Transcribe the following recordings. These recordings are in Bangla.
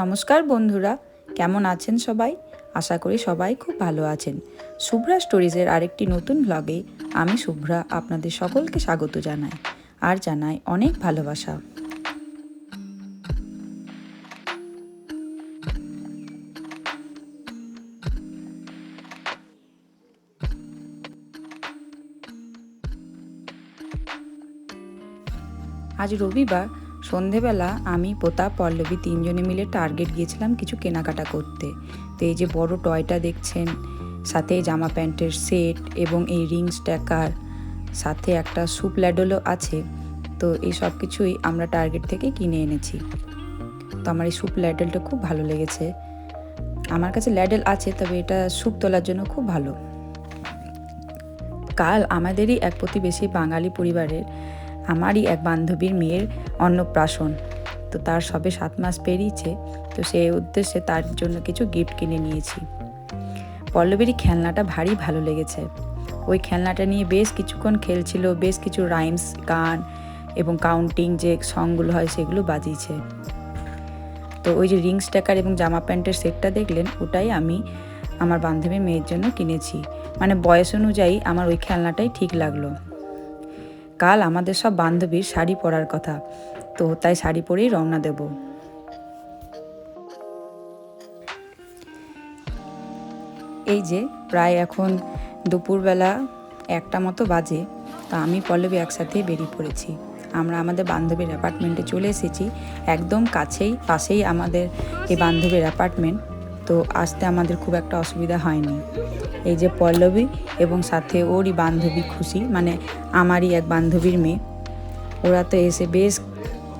নমস্কার বন্ধুরা, কেমন আছেন সবাই? আশা করি সবাই খুব ভালো আছেন। শুভ্রা স্টোরিজের আরেকটি নতুন ব্লগে আমি শুভ্রা আপনাদের সকলকে স্বাগত জানাই, আর জানাই অনেক ভালোবাসা। আজ রবিবার সন্ধেবেলা আমি পোতা পল্লবী তিনজনে মিলে টার্গেট গিয়েছিলাম কিছু কেনাকাটা করতে। তো এই যে বড় টয়টা দেখছেন, সাথে জামা প্যান্টের সেট এবং এই রিং স্ট্যাকার, সাথে একটা স্যুপ ল্যাডলও আছে, তো এই সব কিছুই আমরা টার্গেট থেকে কিনে এনেছি। তো আমার এই স্যুপ ল্যাডেলটা খুব ভালো লেগেছে। আমার কাছে ল্যাডেল আছে, তবে এটা স্যুপ তোলার জন্য খুব ভালো। কাল আমাদেরই এক প্রতিবেশী বাঙালি পরিবারের আমারই এক বান্ধবীর মেয়ের অন্নপ্রাশন। তো তার সবে সাত মাস পেরিয়েছে, তো সেই উদ্দেশ্যে তার জন্য কিছু গিফট কিনে নিয়েছি। পল্লবীর খেলনাটা ভারী ভালো লেগেছে। ওই খেলনাটা নিয়ে বেশ কিছুক্ষণ খেলছিল, বেশ কিছু রাইমস গান এবং কাউন্টিং যে সংগুলো হয় সেগুলো বাজিয়েছে। তো ওই যে রিং স্ট্যাকার এবং জামা প্যান্টের সেটটা দেখলেন, ওটাই আমি আমার বান্ধবীর মেয়ের জন্য কিনেছি। মানে বয়স অনুযায়ী আমার ওই খেলনাটাই ঠিক লাগল। কাল আমাদের সব বান্ধবীর শাড়ি পরার কথা। তো তাই শাড়ি পরেই রওনা দেব। এই যে, প্রায় এখন দুপুরবেলা একটা মতো বাজে, তা আমি পল্লবী একসাথে বেরিয়ে পড়েছি। আমরা আমাদের বান্ধবীর অ্যাপার্টমেন্টে চলে এসেছি। একদম কাছেই, পাশেই আমাদের এই বান্ধবীর অ্যাপার্টমেন্ট তো আসতে আমাদের খুব একটা অসুবিধা হয়নি। এই যে পল্লবী এবং সাথে ওরই বান্ধবী খুশি মানে আমারই এক বান্ধবীর মেয়ে। ওরা তো এসে বেশ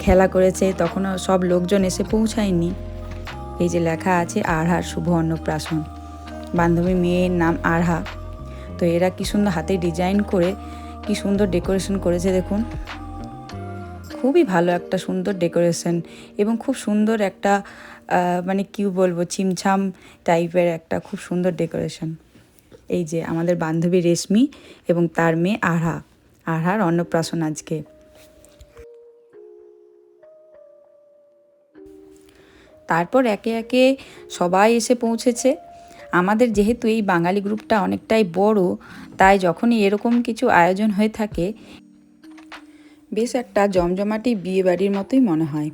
খেলা করেছে, তখনও সব লোকজন এসে পৌঁছায়নি। এই যে লেখা আছে আরহার শুভ অন্নপ্রাশন। বান্ধবী মেয়ের নাম আরহা। তো এরা কি সুন্দর হাতে ডিজাইন করে, কি সুন্দর ডেকোরেশন করেছে দেখুন। খুবই ভালো একটা সুন্দর ডেকোরেশন এবং খুব সুন্দর একটা মানে কি বলব চিমছাম টাইপের একটা খুব সুন্দর ডেকোরেশন। এই যে আমাদের বান্ধবী রেশমি এবং তার মেয়ে আহা আরহার অন্নপ্রাশন আজকে। তারপর একে একে সবাই এসে পৌঁছেছে। আমাদের যেহেতু এই বাঙালি গ্রুপটা অনেকটাই বড়, তাই যখনই এরকম কিছু আয়োজন হয়ে থাকে বেশ একটা জমজমাটি বিয়ে বাড়ির মতোই মনে হয়।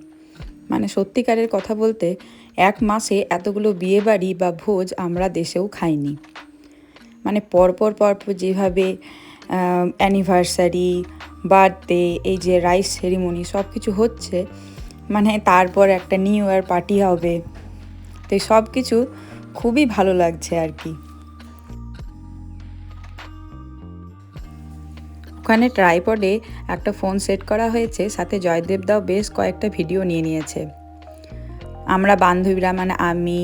মানে সত্যিকারের কথা বলতে, এক মাসে এতগুলো বিয়ে বাড়ি বা ভোজ আমরা দেশেও খাইনি। মানে পরপর পরপর যেভাবে অ্যানিভার্সারি বার্থডে এই যে রাইস সেরিমনি সব কিছু হচ্ছে মানে তারপর একটা নিউ ইয়ার পার্টি হবে। তো সব কিছু খুবই ভালো লাগছে আর কি। ওখানে ট্রাইপডে একটা ফোন সেট করা হয়েছে, সাথে জয়দেব দাও বেশ কয়েকটা ভিডিও নিয়ে নিয়েছে। আমরা বান্ধবীরা মানে আমি,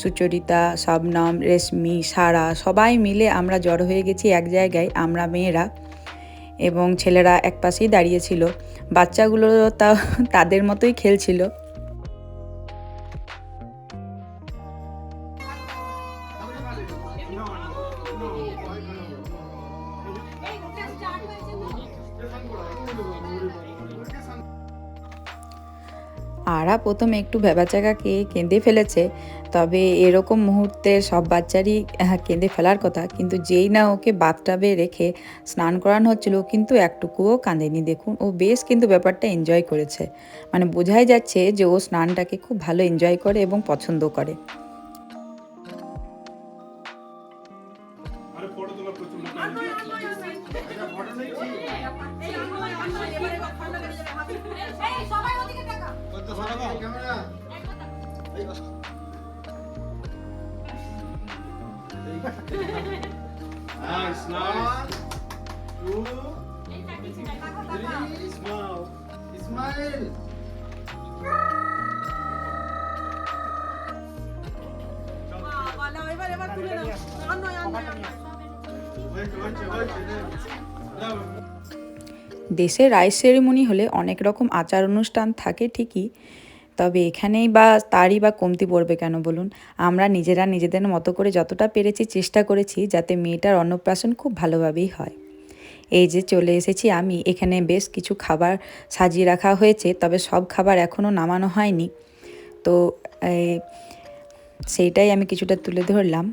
সুচরিতা, শবনম, রেশমি, সারা, সবাই মিলে আমরা জড়ো হয়ে গেছি এক জায়গায়, আমরা মেয়েরা এবং ছেলেরা এক পাশেই দাঁড়িয়েছিল বাচ্চাগুলো তা তাদের মতোই খেলছিল। আরা প্রথমে একটু ভেবাচাকাকে কেঁদে ফেলেছে, তবে এরকম মুহূর্তে সব বাচ্চারই কেঁদে ফেলার কথা। কিন্তু যেই না ওকে বাথটাবে রেখে স্নান করানো হচ্ছিল, কিন্তু একটুকুও কাঁদেনি। দেখুন, ও বেশ কিন্তু ব্যাপারটা এনজয় করেছে। মানে বোঝাই যাচ্ছে যে ও স্নানটাকে খুব ভালো এনজয় করে এবং পছন্দ করে। Nice, nice. Two, three, smile. Smile. হয়েছে, হয়েছে, হয়েছে, নে। যাও। দেশে রাইস সেরিমনি হলে অনেক রকম আচার অনুষ্ঠান থাকে ঠিকই, তবে এখানেই বা তারই বা কমতি পড়বে কেন বলুন? আমরা নিজেরা নিজেদের মতো করে যতটা পেরেছি চেষ্টা করেছি যাতে মেয়েটার অন্নপ্রাশন খুব ভালোভাবেই হয়। এই যে চলে এসেছি আমি, এখানে বেশ কিছু খাবার সাজিয়ে রাখা হয়েছে, তবে সব খাবার এখনও নামানো হয়নি। তো সেইটাই আমি কিছুটা তুলে ধরলাম।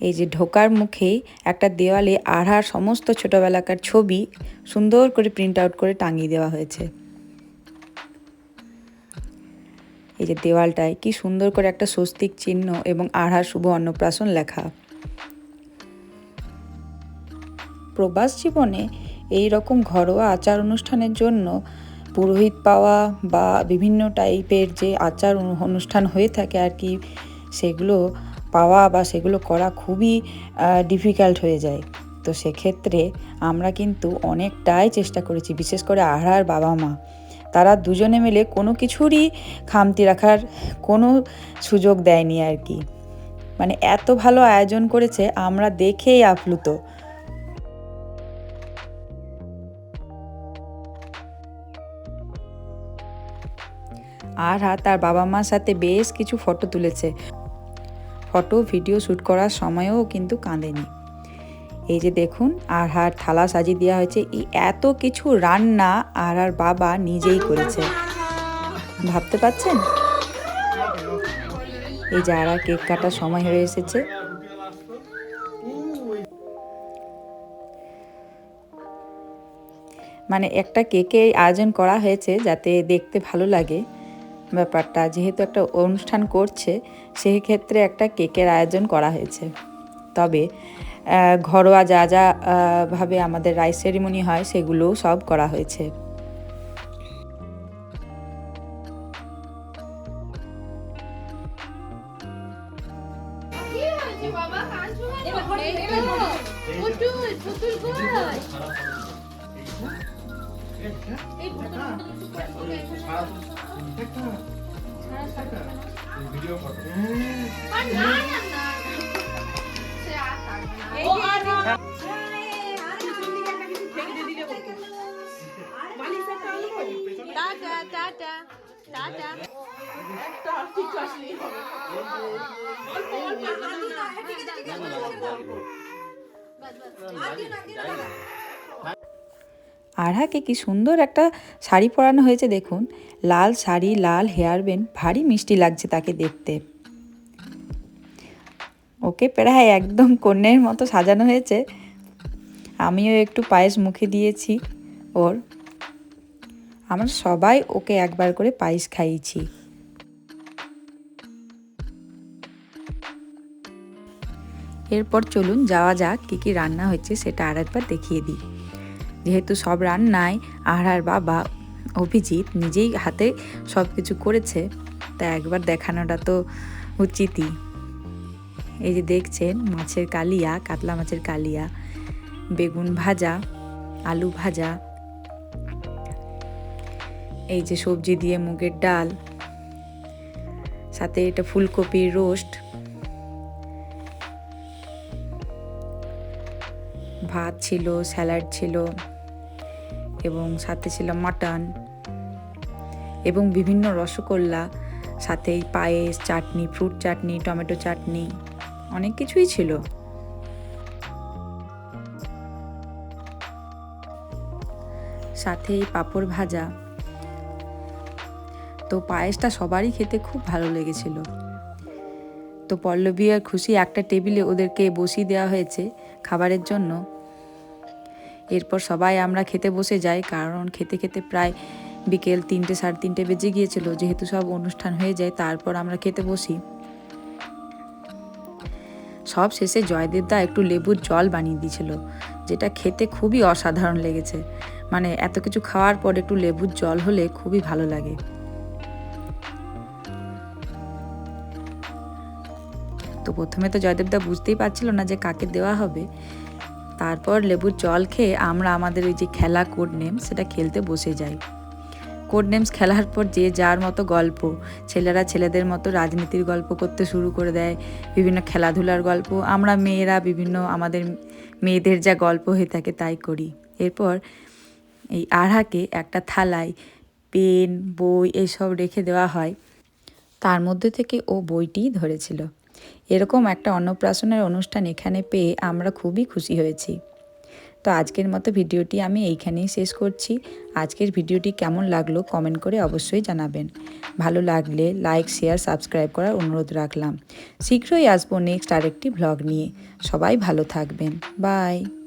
এই যে ঢোকার মুখেই একটা দেওয়ালে আড়হার সমস্ত ছোটোবেলাকার ছবি সুন্দর করে প্রিন্ট আউট করে টাঙিয়ে দেওয়া হয়েছে। এই যে দেওয়ালটায় কি সুন্দর করে একটা স্বস্তিক চিহ্ন এবং আড়হার শুভ অন্নপ্রাশন লেখা। প্রবাস জীবনে এই রকম ঘরোয়া আচার অনুষ্ঠানের জন্য পুরোহিত পাওয়া বা বিভিন্ন টাইপের যে আচার অনুষ্ঠান হয়ে থাকে আর কি, সেগুলো পাওয়া বা সেগুলো করা খুবই ডিফিকাল্ট হয়ে যায়। তো সেক্ষেত্রে আমরা কিন্তু অনেকটাই চেষ্টা করেছি, বিশেষ করে আহার বাবা মা। তারা দুজনে মিলে কোনো কিছুরই খামতি রাখার কোনো সুযোগ দেয়নি আর কি। মানে এত ভালো আয়োজন করেছে, আমরা দেখেই আপ্লুত। আর তার বাবা মার সাথে বেশ কিছু ফটো তুলেছে। ফটো, ভিডিও শ্যুট করার সময়ও কিন্তু কাঁদেনি। এই যে দেখুন আর হার থালা সাজিয়ে দেওয়া হয়েছে। এই এত কিছু রান্না আর আর বাবা নিজেই করেছে। ভাবতে পাচ্ছেন এই যে আর কেক কাটার সময় হয়ে এসেছে। মানে একটা কেকে আয়োজন করা হয়েছে যাতে দেখতে ভালো লাগে। ব্যাপারটা, যেহেতু একটা অনুষ্ঠান করছে সেই ক্ষেত্রে একটা কেকের আয়োজন করা হয়েছে। তবে ঘরোয়া যা যা ভাবে আমাদের রাইস সেরিমনি হয়, সেগুলোও সব করা হয়েছে? এই তো, পুতুল, পুতুল কই? এই পুতুল, পুতুল, পুতুল, পুতুল, ভিডিও করো আর না, না, না। সে আর থাকবে না। ও আরহাকে কি সুন্দর একটা শাড়ি পরানো হয়েছে দেখুন। লাল শাড়ি, লাল হেয়ার ব্যান্ড, ভারী মিষ্টি লাগছে তাকে দেখতে। ওকে প্রায় একদম কন্যের মতো সাজানো হয়েছে। আমিও একটু পায়েস মুখে দিয়েছি ওর। আমরা সবাই ওকে একবার করে পায়েস খাইয়েছি। এরপর চলুন যাওয়া যাক কী কী রান্না হয়েছে সেটা আর একবার দেখিয়ে দিই। যেহেতু সব রান্নায় আহার বাবা অভিজিৎ নিজেই হাতে সব কিছু করেছে, তা একবার দেখানোটা তো উচিতই। এই যে দেখছেন, মাছের কালিয়া, কাতলা মাছের কালিয়া, বেগুন ভাজা, আলু ভাজা, এই যে সবজি দিয়ে মুগের ডাল, সাথে এটা ফুলকপির রোস্ট, ভাত ছিল, স্যালাড ছিল এবং সাথে ছিল মাটন এবং বিভিন্ন রসগোল্লা, সাথে পায়েস চাটনি, ফ্রুট চাটনি, টমেটো চাটনি, অনেক কিছুই ছিল। সাথে পাঁপড় ভাজা। তো পায়েসটা সবারই খেতে খুব ভালো লেগেছিল। তো পল্লবী আর খুশি একটা টেবিলে ওদেরকে বসিয়ে দেওয়া হয়েছে খাবারের জন্য। এরপর সবাই আমরা খেতে বসে যাই, কারণ খেতে খেতে প্রায় বিকেল তিনটে সাড়ে তিনটে বেজে গিয়েছিল, যেহেতু সব অনুষ্ঠান হয়ে যায়, তারপর আমরা খেতে বসি। সব শেষে জয়দেবদা একটু লেবুর জল বানিয়ে দিয়েছিল, যেটা খেতে খুবই অসাধারণ লেগেছে। মানে এত কিছু খাওয়ার পর একটু লেবুর জল হলে খুবই ভালো লাগে। তো প্রথমে তো জয়দেবদা বুঝতেই পারছিল না যে কাকে দেওয়া হবে তারপর লেবুর জল খেয়ে আমরা আমাদের ওই যে খেলা কোড নেম সেটা খেলতে বসে যাই। কোড নেমস খেলার পর যে যার মতো গল্প, ছেলেরা ছেলেদের মতো রাজনীতির গল্প করতে শুরু করে দেয়, বিভিন্ন খেলাধুলার গল্প, আমরা মেয়েরা বিভিন্ন আমাদের মেয়েদের যা গল্প হয়ে থাকে তাই করি। এরপর এই আড়হাকে একটা থালায় পেন, বই এসব রেখে দেওয়া হয়। তার মধ্যে থেকে ও বইটিই ধরেছিল। এরকম একটা অন্নপ্রাশনের অনুষ্ঠান এখানে পেয়ে আমরা খুবই খুশি হয়েছি। তো আজকের মতো ভিডিওটি আমি এইখানেই শেষ করছি। আজকের ভিডিওটি কেমন লাগল কমেন্ট করে অবশ্যই জানাবেন। ভালো লাগলে লাইক, শেয়ার, সাবস্ক্রাইব করার অনুরোধ রাখলাম। শীঘ্রই আসব নেক্সট আরেকটি ভ্লগ নিয়ে। সবাই ভালো থাকবেন। বাই।